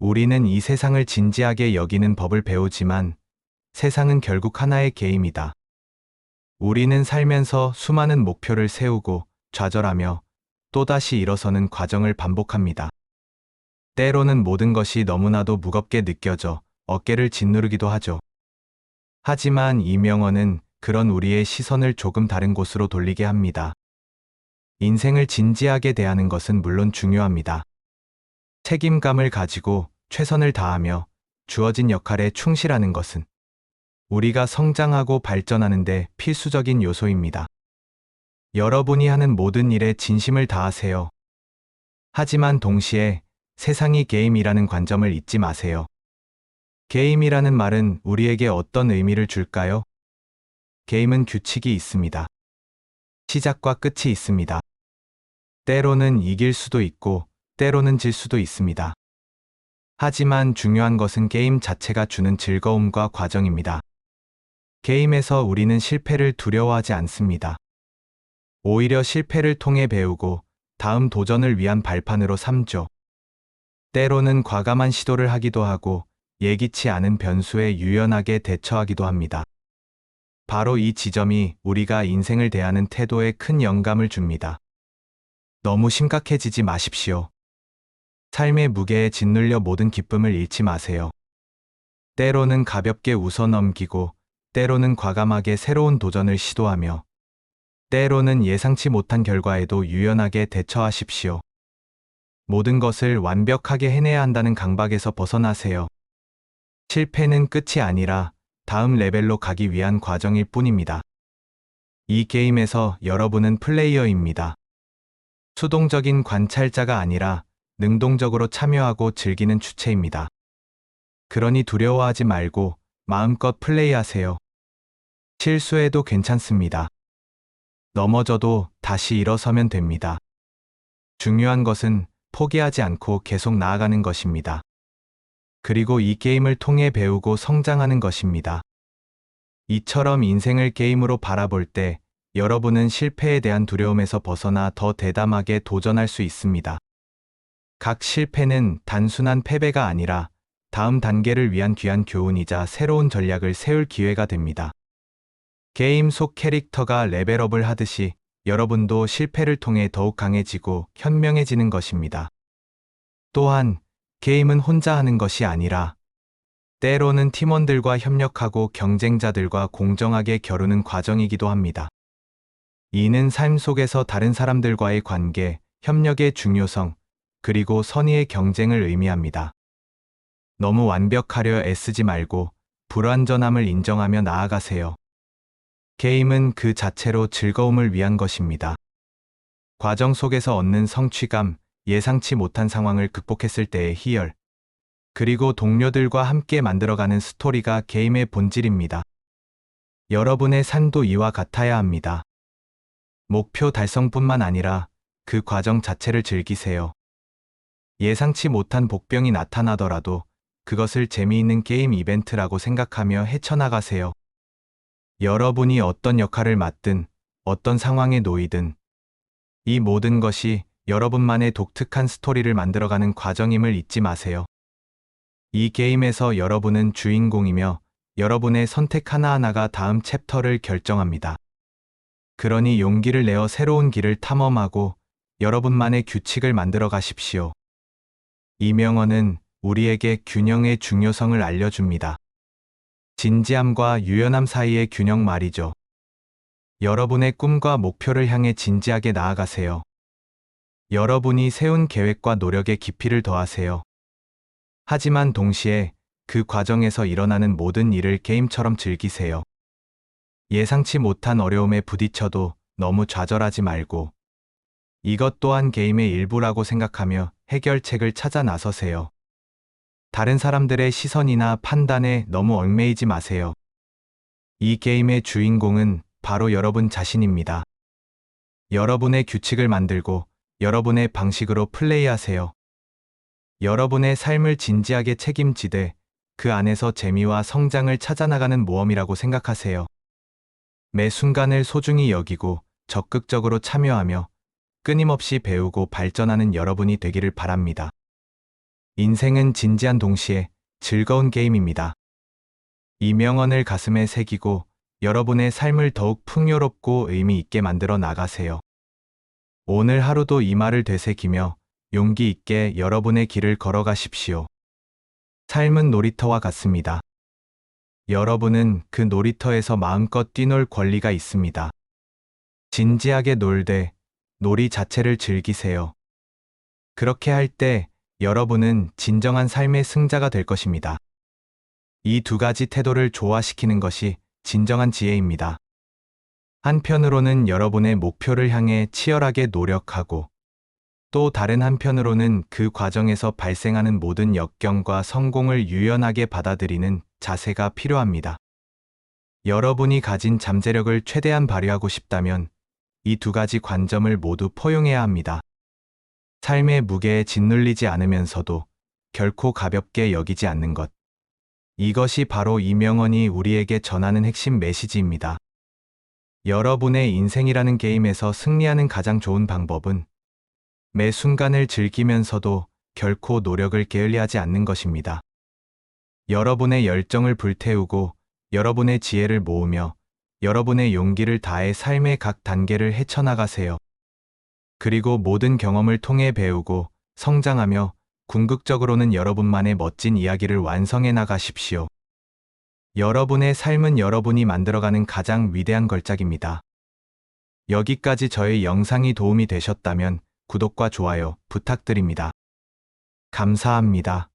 우리는 이 세상을 진지하게 여기는 법을 배우지만 세상은 결국 하나의 게임이다. 우리는 살면서 수많은 목표를 세우고 좌절하며 또다시 일어서는 과정을 반복합니다. 때로는 모든 것이 너무나도 무겁게 느껴져 어깨를 짓누르기도 하죠. 하지만 이 명언은 그런 우리의 시선을 조금 다른 곳으로 돌리게 합니다. 인생을 진지하게 대하는 것은 물론 중요합니다. 책임감을 가지고 최선을 다하며 주어진 역할에 충실하는 것은 우리가 성장하고 발전하는데 필수적인 요소입니다. 여러분이 하는 모든 일에 진심을 다하세요. 하지만 동시에 세상이 게임이라는 관점을 잊지 마세요. 게임이라는 말은 우리에게 어떤 의미를 줄까요? 게임은 규칙이 있습니다. 시작과 끝이 있습니다. 때로는 이길 수도 있고, 때로는 질 수도 있습니다. 하지만 중요한 것은 게임 자체가 주는 즐거움과 과정입니다. 게임에서 우리는 실패를 두려워하지 않습니다. 오히려 실패를 통해 배우고 다음 도전을 위한 발판으로 삼죠. 때로는 과감한 시도를 하기도 하고 예기치 않은 변수에 유연하게 대처하기도 합니다. 바로 이 지점이 우리가 인생을 대하는 태도에 큰 영감을 줍니다. 너무 심각해지지 마십시오. 삶의 무게에 짓눌려 모든 기쁨을 잃지 마세요. 때로는 가볍게 웃어 넘기고, 때로는 과감하게 새로운 도전을 시도하며, 때로는 예상치 못한 결과에도 유연하게 대처하십시오. 모든 것을 완벽하게 해내야 한다는 강박에서 벗어나세요. 실패는 끝이 아니라 다음 레벨로 가기 위한 과정일 뿐입니다. 이 게임에서 여러분은 플레이어입니다. 수동적인 관찰자가 아니라 능동적으로 참여하고 즐기는 주체입니다. 그러니 두려워하지 말고 마음껏 플레이하세요. 실수해도 괜찮습니다. 넘어져도 다시 일어서면 됩니다. 중요한 것은 포기하지 않고 계속 나아가는 것입니다. 그리고 이 게임을 통해 배우고 성장하는 것입니다. 이처럼 인생을 게임으로 바라볼 때 여러분은 실패에 대한 두려움에서 벗어나 더 대담하게 도전할 수 있습니다. 각 실패는 단순한 패배가 아니라 다음 단계를 위한 귀한 교훈이자 새로운 전략을 세울 기회가 됩니다. 게임 속 캐릭터가 레벨업을 하듯이 여러분도 실패를 통해 더욱 강해지고 현명해지는 것입니다. 또한 게임은 혼자 하는 것이 아니라 때로는 팀원들과 협력하고 경쟁자들과 공정하게 겨루는 과정이기도 합니다. 이는 삶 속에서 다른 사람들과의 관계, 협력의 중요성, 그리고 선의의 경쟁을 의미합니다. 너무 완벽하려 애쓰지 말고 불완전함을 인정하며 나아가세요. 게임은 그 자체로 즐거움을 위한 것입니다. 과정 속에서 얻는 성취감, 예상치 못한 상황을 극복했을 때의 희열, 그리고 동료들과 함께 만들어가는 스토리가 게임의 본질입니다. 여러분의 삶도 이와 같아야 합니다. 목표 달성뿐만 아니라 그 과정 자체를 즐기세요. 예상치 못한 복병이 나타나더라도 그것을 재미있는 게임 이벤트라고 생각하며 헤쳐나가세요. 여러분이 어떤 역할을 맡든 어떤 상황에 놓이든 이 모든 것이 여러분만의 독특한 스토리를 만들어가는 과정임을 잊지 마세요. 이 게임에서 여러분은 주인공이며 여러분의 선택 하나하나가 다음 챕터를 결정합니다. 그러니 용기를 내어 새로운 길을 탐험하고 여러분만의 규칙을 만들어 가십시오. 이 명언은 우리에게 균형의 중요성을 알려줍니다. 진지함과 유연함 사이의 균형 말이죠. 여러분의 꿈과 목표를 향해 진지하게 나아가세요. 여러분이 세운 계획과 노력의 깊이를 더하세요. 하지만 동시에 그 과정에서 일어나는 모든 일을 게임처럼 즐기세요. 예상치 못한 어려움에 부딪혀도 너무 좌절하지 말고 이것 또한 게임의 일부라고 생각하며 해결책을 찾아 나서세요. 다른 사람들의 시선이나 판단에 너무 얽매이지 마세요. 이 게임의 주인공은 바로 여러분 자신입니다. 여러분의 규칙을 만들고 여러분의 방식으로 플레이하세요. 여러분의 삶을 진지하게 책임지되 그 안에서 재미와 성장을 찾아나가는 모험이라고 생각하세요. 매 순간을 소중히 여기고 적극적으로 참여하며 끊임없이 배우고 발전하는 여러분이 되기를 바랍니다. 인생은 진지한 동시에 즐거운 게임입니다. 이 명언을 가슴에 새기고 여러분의 삶을 더욱 풍요롭고 의미 있게 만들어 나가세요. 오늘 하루도 이 말을 되새기며 용기 있게 여러분의 길을 걸어가십시오. 삶은 놀이터와 같습니다. 여러분은 그 놀이터에서 마음껏 뛰놀 권리가 있습니다. 진지하게 놀되 놀이 자체를 즐기세요. 그렇게 할 때 여러분은 진정한 삶의 승자가 될 것입니다. 이 두 가지 태도를 조화시키는 것이 진정한 지혜입니다. 한편으로는 여러분의 목표를 향해 치열하게 노력하고 또 다른 한편으로는 그 과정에서 발생하는 모든 역경과 성공을 유연하게 받아들이는 자세가 필요합니다. 여러분이 가진 잠재력을 최대한 발휘하고 싶다면 이 두 가지 관점을 모두 포용해야 합니다. 삶의 무게에 짓눌리지 않으면서도 결코 가볍게 여기지 않는 것. 이것이 바로 이 명언이 우리에게 전하는 핵심 메시지입니다. 여러분의 인생이라는 게임에서 승리하는 가장 좋은 방법은 매 순간을 즐기면서도 결코 노력을 게을리하지 않는 것입니다. 여러분의 열정을 불태우고 여러분의 지혜를 모으며 여러분의 용기를 다해 삶의 각 단계를 헤쳐나가세요. 그리고 모든 경험을 통해 배우고 성장하며 궁극적으로는 여러분만의 멋진 이야기를 완성해 나가십시오. 여러분의 삶은 여러분이 만들어가는 가장 위대한 걸작입니다. 여기까지 저의 영상이 도움이 되셨다면 구독과 좋아요 부탁드립니다. 감사합니다.